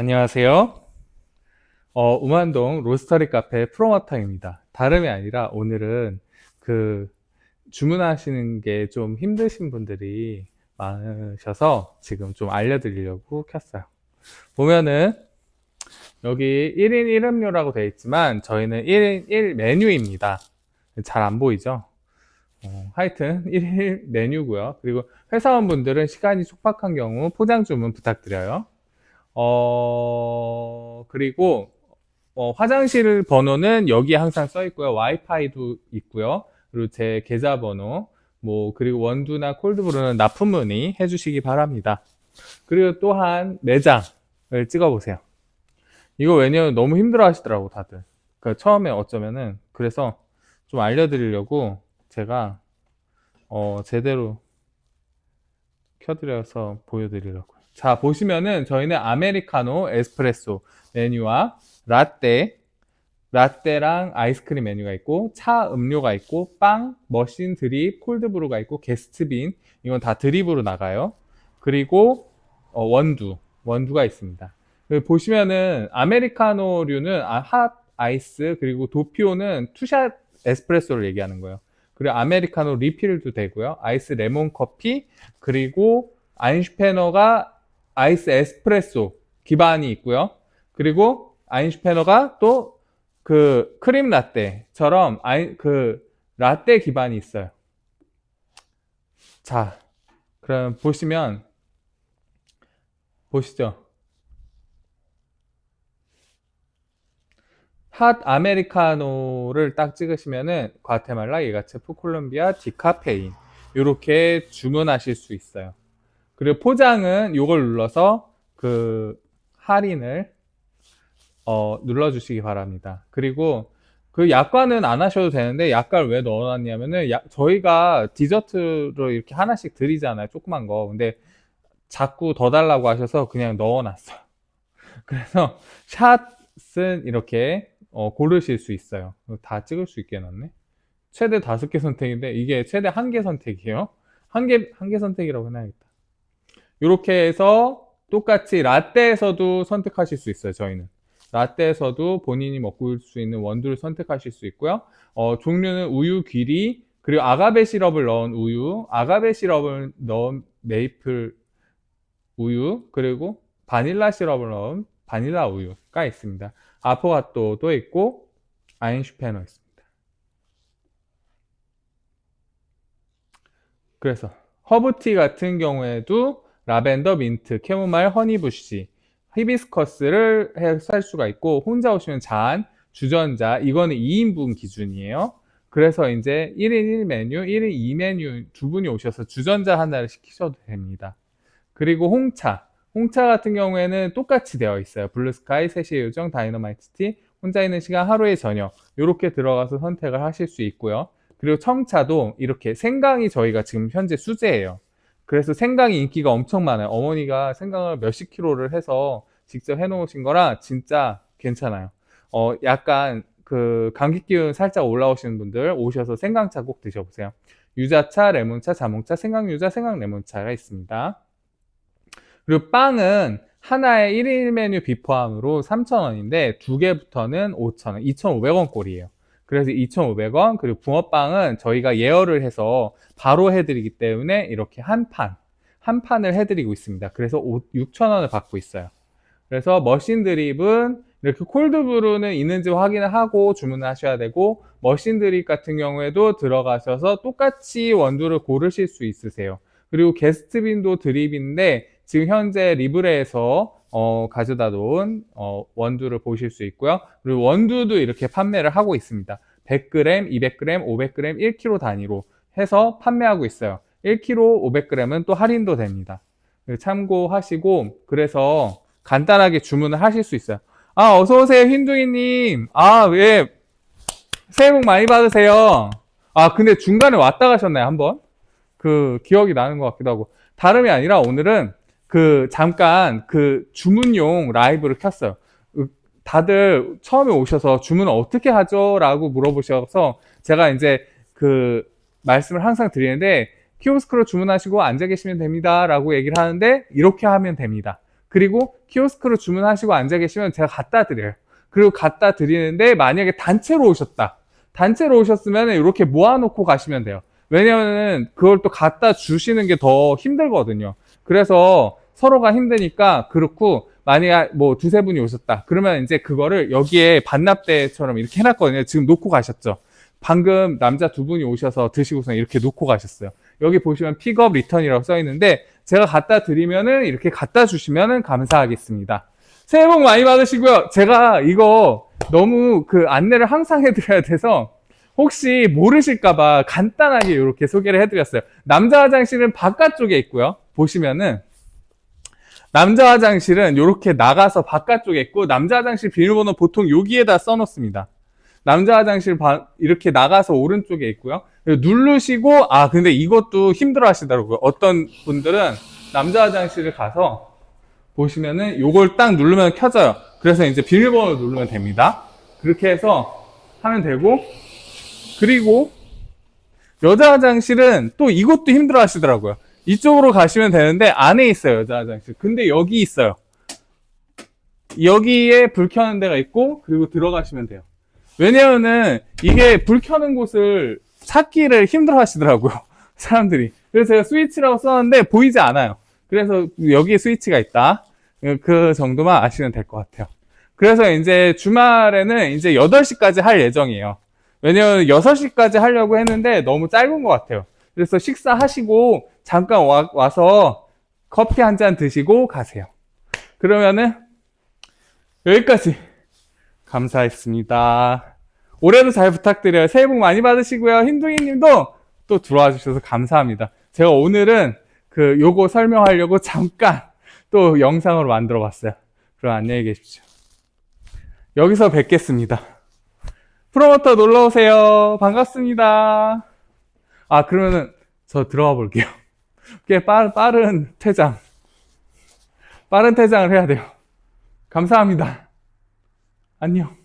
안녕하세요. 어, 우만동 로스터리 카페 프로모터입니다. 다름이 아니라 오늘은 그 주문하시는 게 좀 힘드신 분들이 많으셔서 지금 좀 알려드리려고 켰어요. 보면은 여기 1인 1음료라고 되어 있지만 저희는 1인 1 메뉴입니다. 잘 안 보이죠? 어, 하여튼 1인 메뉴고요. 그리고 회사원분들은 시간이 촉박한 경우 포장 주문 부탁드려요. 어, 그리고 어, 화장실 번호는 여기에 항상 써 있고요. 와이파이도 있고요. 그리고 제 계좌번호, 뭐, 그리고 원두나 콜드브루는 납품 문의 해주시기 바랍니다. 그리고 또한 매장을 찍어보세요. 이거 왜냐면 너무 힘들어 하시더라고, 다들. 그 처음에 어쩌면은, 그래서 좀 알려드리려고 제가, 어, 제대로 켜드려서 보여드리려고요. 자, 보시면은 저희는 아메리카노, 에스프레소 메뉴와 라떼, 라떼랑 아이스크림 메뉴가 있고, 차 음료가 있고, 빵, 머신 드립, 콜드브루가 있고, 게스트빈, 이건 다 드립으로 나가요. 그리고 어, 원두, 원두가 있습니다. 그 보시면은 아메리카노류는 아, 핫 아이스 그리고 도피오는 투샷 에스프레소를 얘기하는 거예요. 그리고 아메리카노 리필도 되고요. 아이스 레몬 커피 그리고 아인슈페너가 아이스 에스프레소 기반이 있고요. 그리고 아인슈페너가 또 그 크림 라떼처럼 아이 그 라떼 기반이 있어요. 자, 그럼 보시면 보시죠. 핫 아메리카노를 딱 찍으시면은 과테말라, 예가체프, 콜롬비아, 디카페인 이렇게 주문하실 수 있어요. 그리고 포장은 이걸 눌러서 그 할인을 어, 눌러주시기 바랍니다. 그리고 그 약관은 안 하셔도 되는데 약관을 왜 넣어놨냐면은 야- 저희가 디저트로 이렇게 하나씩 드리잖아요. 조그만 거. 근데 자꾸 더 달라고 하셔서 그냥 넣어놨어요. 그래서 샷은 이렇게 어, 고르실 수 있어요. 다 찍을 수 있게 해놨네. 최대 다섯 개 선택인데 이게 최대 한 개 선택이에요. 한 개, 한 개 선택이라고 해놔야겠다. 이렇게 해서 똑같이 라떼에서도 선택하실 수 있어요. 저희는. 라떼에서도 본인이 먹을 수 있는 원두를 선택하실 수 있고요. 어, 종류는 우유 귀리, 그리고 아가베 시럽을 넣은 우유, 아가베 시럽을 넣은 메이플 우유, 그리고 바닐라 시럽을 넣은 바닐라 우유가 있습니다. 아포가토도 있고 아인슈페너 있습니다. 그래서 허브티 같은 경우에도 라벤더, 민트, 캐모마일, 허니부시, 히비스커스를 살 수가 있고 혼자 오시면 잔, 주전자 이거는 2인분 기준이에요. 그래서 이제 1인 1 메뉴, 1인 2 메뉴 두 분이 오셔서 주전자 하나를 시키셔도 됩니다. 그리고 홍차. 홍차 같은 경우에는 똑같이 되어 있어요. 블루스카이, 세시의 요정, 다이너마이트 티, 혼자 있는 시간, 하루의 저녁 이렇게 들어가서 선택을 하실 수 있고요. 그리고 청차도 이렇게 생강이 저희가 지금 현재 수제예요. 그래서 생강이 인기가 엄청 많아요. 어머니가 생강을 몇십 킬로를 해서 직접 해놓으신 거라 진짜 괜찮아요. 어, 약간 그 감기 기운 살짝 올라오시는 분들 오셔서 생강차 꼭 드셔보세요. 유자차, 레몬차, 자몽차, 생강유자, 생강레몬차가 있습니다. 그리고 빵은 하나에 1인 메뉴 비포함으로 3,000원인데 두 개부터는 5,000원, 2,500원 꼴이에요. 그래서 2,500원, 그리고 붕어빵은 저희가 예열을 해서 바로 해드리기 때문에 이렇게 한 판, 한 판을 해드리고 있습니다. 그래서 6,000원을 받고 있어요. 그래서 머신 드립은 이렇게 콜드브루는 있는지 확인을 하고 주문을 하셔야 되고 머신 드립 같은 경우에도 들어가셔서 똑같이 원두를 고르실 수 있으세요. 그리고 게스트빈도 드립인데 지금 현재 리브레에서 어, 가져다 놓은 어, 원두를 보실 수 있고요. 그리고 원두도 이렇게 판매를 하고 있습니다. 100g, 200g, 500g, 1kg 단위로 해서 판매하고 있어요. 1kg, 500g은 또 할인도 됩니다. 참고하시고 그래서 간단하게 주문을 하실 수 있어요. 아, 어서 오세요, 흰둥이님. 아, 예. 새해 복 많이 받으세요. 아, 근데 중간에 왔다 가셨나요, 한번? 그, 기억이 나는 것 같기도 하고. 다름이 아니라 오늘은 그, 잠깐 그 주문용 라이브를 켰어요. 그 다들 처음에 오셔서 주문 어떻게 하죠? 라고 물어보셔서 제가 이제 그 말씀을 항상 드리는데 키오스크로 주문하시고 앉아 계시면 됩니다. 라고 얘기를 하는데 이렇게 하면 됩니다. 그리고 키오스크로 주문하시고 앉아 계시면 제가 갖다 드려요. 그리고 갖다 드리는데 만약에 단체로 오셨다. 단체로 오셨으면 이렇게 모아놓고 가시면 돼요. 왜냐면은 그걸 또 갖다 주시는 게 더 힘들거든요. 그래서 서로가 힘드니까 그렇고 만약 뭐 두세 분이 오셨다. 그러면 이제 그거를 여기에 반납대처럼 이렇게 해놨거든요. 지금 놓고 가셨죠. 방금 남자 두 분이 오셔서 드시고서 이렇게 놓고 가셨어요. 여기 보시면 픽업 리턴이라고 써 있는데 제가 갖다 드리면은 이렇게 갖다 주시면은 감사하겠습니다. 새해 복 많이 받으시고요. 제가 이거 너무 그 안내를 항상 해드려야 돼서 혹시 모르실까봐 간단하게 이렇게 소개를 해드렸어요. 남자 화장실은 바깥쪽에 있고요. 보시면은 남자 화장실은 이렇게 나가서 바깥쪽에 있고 남자 화장실 비밀번호 보통 여기에다 써놓습니다. 남자 화장실 바- 이렇게 나가서 오른쪽에 있고요. 누르시고 아 근데 이것도 힘들어 하시더라고요. 어떤 분들은 남자 화장실을 가서 보시면은 요걸 딱 누르면 켜져요. 그래서 이제 비밀번호 누르면 됩니다. 그렇게 해서 하면 되고 그리고 여자 화장실은 또 이것도 힘들어 하시더라고요. 이쪽으로 가시면 되는데 안에 있어요, 여자 화장실. 근데 여기 있어요. 여기에 불 켜는 데가 있고 그리고 들어가시면 돼요. 왜냐면은 이게 불 켜는 곳을 찾기를 힘들어 하시더라고요. 사람들이. 그래서 제가 스위치라고 썼는데 보이지 않아요. 그래서 여기에 스위치가 있다. 그 정도만 아시면 될 것 같아요. 그래서 이제 주말에는 이제 8시까지 할 예정이에요. 왜냐면 6시까지 하려고 했는데 너무 짧은 것 같아요. 그래서 식사하시고 잠깐 와, 와서 커피 한 잔 드시고 가세요. 그러면은 여기까지 감사했습니다. 올해도 잘 부탁드려요. 새해 복 많이 받으시고요. 흰둥이 님도 또 들어와 주셔서 감사합니다. 제가 오늘은 그 요거 설명하려고 잠깐 또 영상으로 만들어 봤어요. 그럼 안녕히 계십시오. 여기서 뵙겠습니다. 프로모터 놀러 오세요. 반갑습니다. 아, 그러면은 저 들어가 볼게요. 꽤 빠른, 빠른 퇴장. 빠른 퇴장을 해야 돼요. 감사합니다. 안녕.